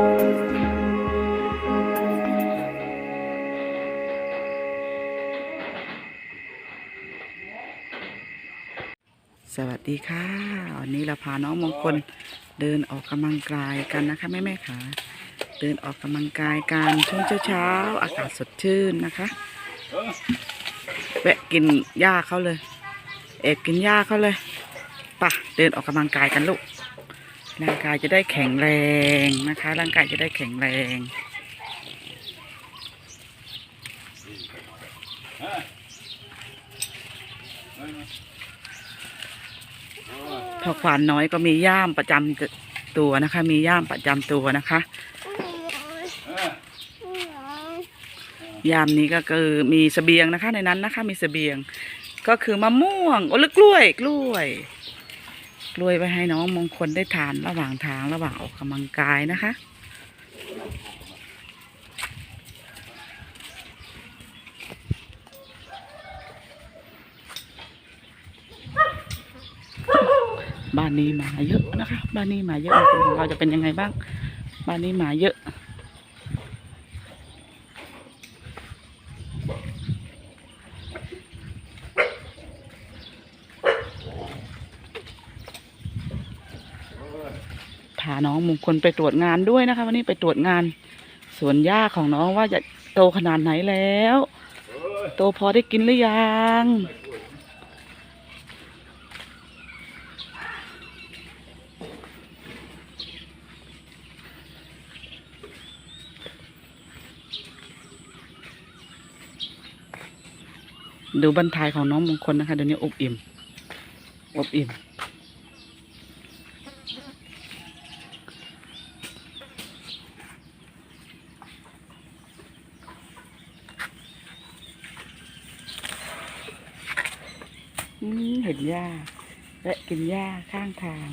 สวัสดีค่ะ วันนี้เราพาน้องมงคลเดินออกกำลังกายกันนะคะแม่แม่ๆค่ะ เดินออกกำลังกายกันช่วงเช้าๆอากาศสดชื่นนะคะแวะกินหญ้าเขาเลย เอกกินหญ้าเขาเลยไป่ะเดินออกกำลังกายกันลูก ร่างกายจะได้แข็งแรงนะคะ ร่างกายจะได้แข็งแรงพอควานน้อยก็มีย่ามประจำตัวนะคะ มีย่ามประจำตัวนะคะ ยามนี้ก็คือมีเสบียงนะคะ ในนั้นนะคะ มีเสบียง ก็คือมะม่วงโอ้หรือกล้วยกล้วย กล้วยไว้ให้น้องมงคลได้ทานระหว่างทางระหว่างออกกำลังกายนะคะ บ้านนี้หมาเยอะนะคะ บ้านนี้หมาเยอะของเราจะเป็นยังไงบ้าง บ้านนี้หมาเยอะ น้องมงคลไปตรวจงานด้วยนะคะ วันนี้ไปตรวจงานสวนหญ้าของน้องว่าจะโตขนาดไหนแล้ว โตพอได้กินหรือยังดูบรรทายของน้องมงคลนะคะเดี๋ยวนี้อบอิ่มอบอิ่ม อืมเห็นหญ้าและ กินหญ้าข้างทาง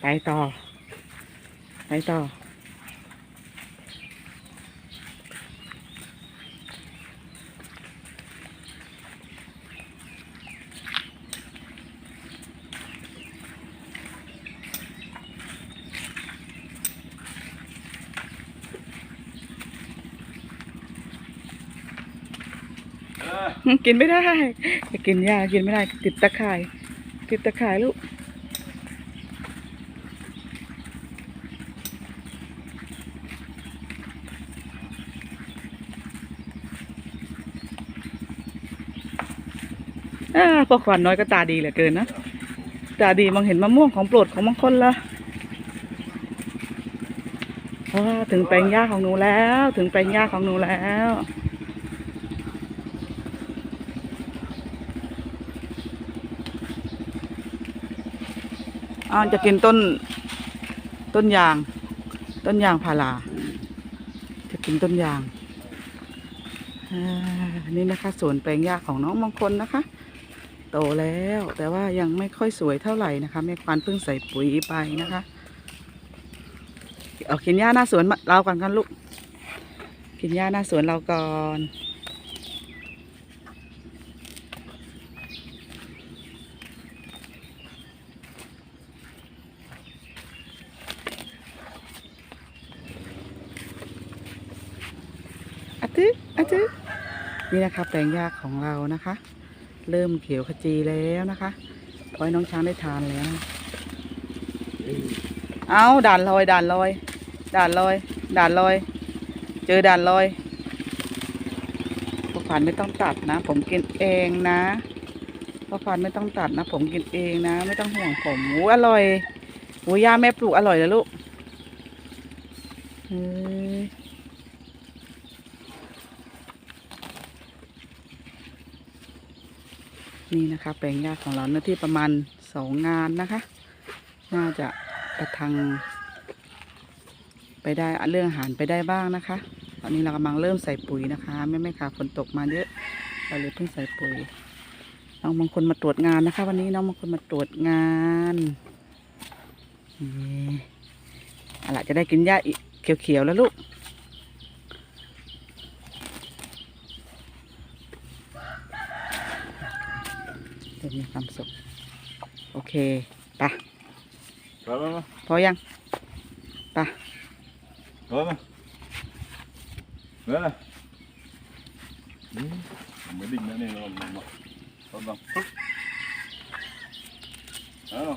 ไปต่อ ไปต่อ กินไม่ได้กินยากินไม่ได้ติดตะข่าย ติดตะข่ายลูกอพวกขวัญน้อยก็ตาดีเหลือเกินนะ ตาดีมองเห็นมะม่วงของโปรดของบางคนละเพราะว่าถึงแปลงหญ้าของหนูแล้ว ถึงแปลงหญ้าของหนูแล้ว อ้าวจะกินต้น ต้นยาง ต้นยางพาราจะกินต้นยางอ่านี่นะคะสวนแปลงหญ้าของน้องมงคลนะคะ โตแล้วแต่ว่ายังไม่ค่อยสวยเท่าไหร่นะคะแม่ควานเพิ่งใส่ปุ๋ยไปนะคะเอากินหญ้าหน้าสวนมาเราก่อนกันลูกกินหญ้าหน้าสวนเราก่อนอะตึอะตึ นี่นะคะแปลงหญ้าของเรานะคะ เริ่มเขียวขจีแล้วนะคะขอให้น้องช้างได้ทานแล้วนะเอาด่านลอยด่านลอยด่านลอยด่านลอย เจอด่านลอยพ่อขวัญไม่ต้องตัดนะ ผมกินเองนะพ่อขวัญไม่ต้องตัดนะ ผมกินเองนะ ไม่ต้องห่วงผมหูอร่อยหูย่าแม่ปลูกอร่อยเลยลูกเฮ้ นี่นะคะแปลงหญ้าของเราเนื้อที่ประมาณสองงานนะคะ น่าจะประทัง ไปได้เรื่องอาหารไปได้บ้างนะคะ ตอนนี้เรากำลังเริ่มใส่ปุ๋ยนะคะแม่แม่ค่ะฝนตกมาเยอะเราเลยเพิ่งใส่ปุ๋ยน้องบางคนมาตรวจงานนะคะ วันนี้น้องบางคนมาตรวจงานนี่อะไรจะได้กินหญ้าเขียวๆแล้วลูก มีความสุข โอเคไปะ Rồi rồi rồi. พอยังไปะ Rồi rồi. Rồi rồi. Ừ. Mới định nữa này rồi mà mà. Rồi rồi. Phức. Đó rồi.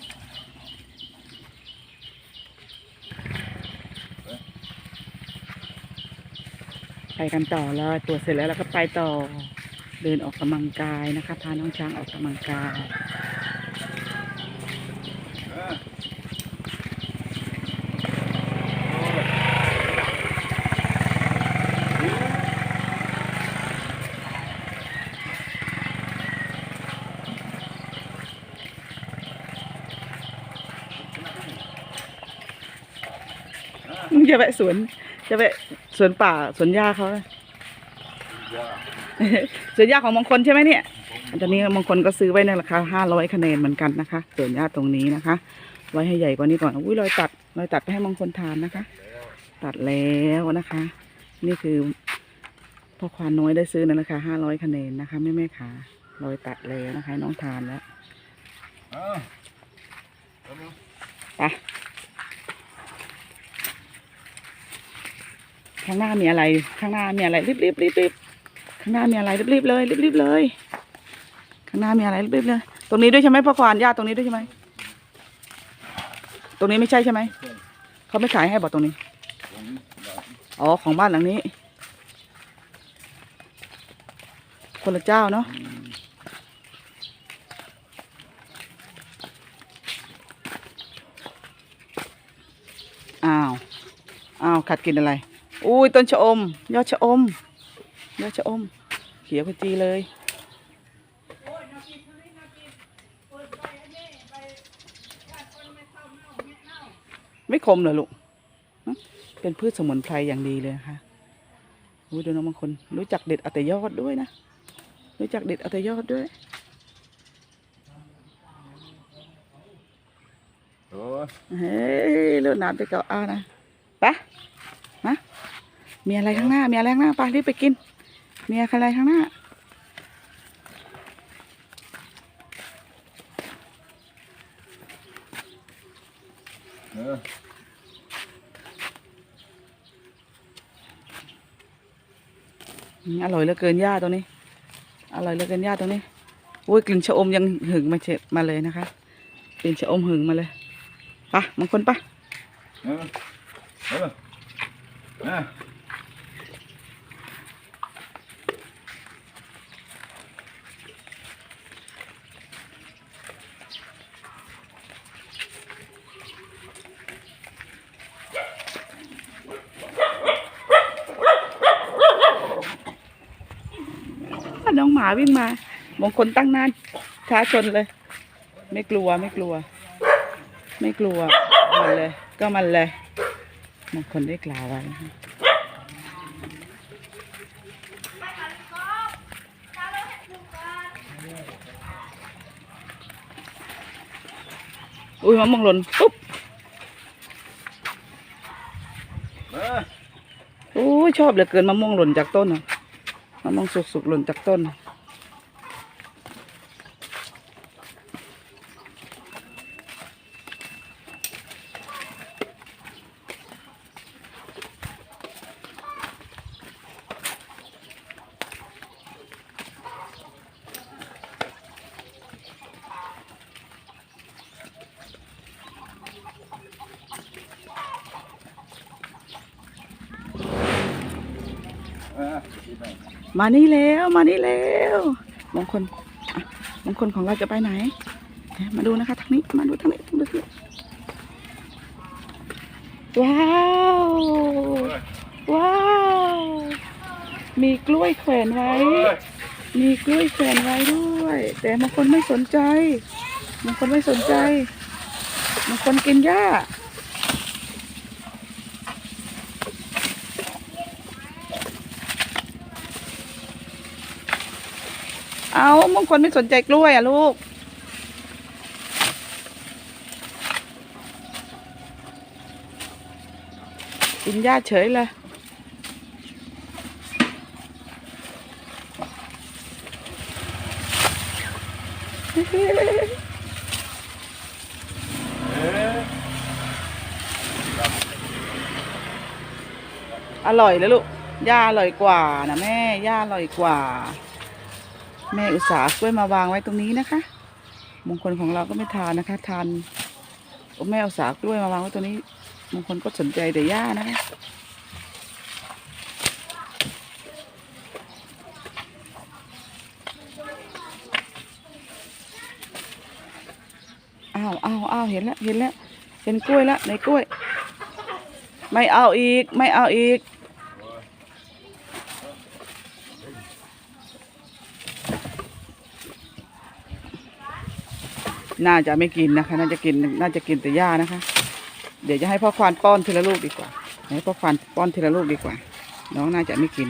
ไปกันต่อเลยตรวจเสร็จแล้วเราก็ไปต่อ เดินออกกำลังกายนะคะพาน้องช้างออกกำลังกาย Ờ. มึงจะสวน จะไปสวนป่าสวนหญ้าเขา Dạ. สวนหญ้าของมงคลใช่ไหมเนี่ยตอนนี้มงคลก็ซื้อไว้ในราคาห้าร้อยคะแนนเหมือนกันนะคะสวนหญ้าตรงนี้นะคะ ไว้ให้ใหญ่กว่านี้ก่อนอุ้ยรอยตัดรอยตัดไปให้มงคลทานนะคะ ตัดแล้วนะคะ นี่คือพ่อควานน้อยได้ซื้อในราคาห้าร้อยคะแนนนะคะแม่แม่ๆค่ะรอยตัดแล้วนะคะ น้องทานแล้วไปข้างหน้ามีอะไร ข้างหน้ามีอะไรรีบรีบรีบรีบ ข้างหน้ามีอะไรรีบรีบเลยรีบรีบเลย ข้างหน้ามีอะไรรีบรีบเลย ตรงนี้ด้วยใช่ไหมพ่อควานญาติตรงนี้ด้วยใช่ไหมตรงนี้ไม่ใช่ใช่ไหมเขาไม่ขายให้บอกตรงนี้อ๋อของบ้านหลังนี้ คนละเจ้าเนาะอ้าว อ้าว ขัดกินอะไร อุ้ยต้นชะอม ยอดชะอม ยอดชะอม เขียวขจีเลยไม่คมเหรอลูก เป็นพืชสมุนไพรอย่างดีเลยนะคะอุ้ยเดี๋ยวน้องบางคน รู้จักเด็ดเอาแต่ยอดด้วยนะ รู้จักเด็ดเอาแต่ยอดด้วย Rồi. เฮ้ยเลือดน้ำไปเกาะเอานะไปะมามีอะไรข้างหน้า มีอะไรข้างหน้าไปรีบไปกิน มีอะไรข้างหน้า Ờ. อืมอร่อยเหลือเกินย่าตรงนี้ อร่อยเหลยกันย่าตรงนี้อุ้ยกลิ่นชะอมยังหึงมาเฉมาเลยนะคะกลิ่นชะอมหึงมาเลยปะบางคนไปะเออเออเออ น้องห มาวิ่งมาบางคนตั้งหน้าท้าชนเลย ไม่กลัวไม่กลัว ไม่กลัวมันเลย ก็มันเลยบางคนได้กล่าวไว้นะคะอุ้ยมะม่วงหล่นปุ๊บเออโอ้ยชอบเหลือเกินมะม่วงหล่นจากต้นอะมะม่วงสุกๆหล่นจากต้น มานี่แล้วมานี่แล้วมงคลมงคลของเราจะไปไหน มาดูนะคะทางนี้มาดูทางนี้ทางนี้ว้าวว้าวมีกล้วยแขวนไว้ มีกล้วยแขวนไว้ด้วย แต่บางคนไม่สนใจบางคนไม่สนใจบางคนกินหญ้า เอาบางคนไม่สนใจกล้วยอะลูก กินหญ้าเฉยเลยอร่อยแล้วลูกหญ้าอร่อยกว่านะแม่หญ้าอร่อยกว่า แม่อุตสาห์กล้วยมาวางไว้ตรงนี้นะคะ มงคลของเราก็ไม่ทานนะคะทานแม่อุตสาห์กล้วยมาวางไว้ตรงนี้ มงคลก็สนใจแต่หญ้านะคะอ้าวอ้าวอ้าวเห็นแล้วเห็นแล้วเห็นกล้วยแล้วในกล้วย ไม่เอาอีก ไม่เอาอีก น่าจะไม่กินนะคะ น่าจะกินน่าจะกินแต่หญ้านะคะ เดี๋ยวจะให้พ่อควานป้อนทีละลูกดีกว่า ให้พ่อควานป้อนทีละลูกดีกว่า น้องน่าจะไม่กิน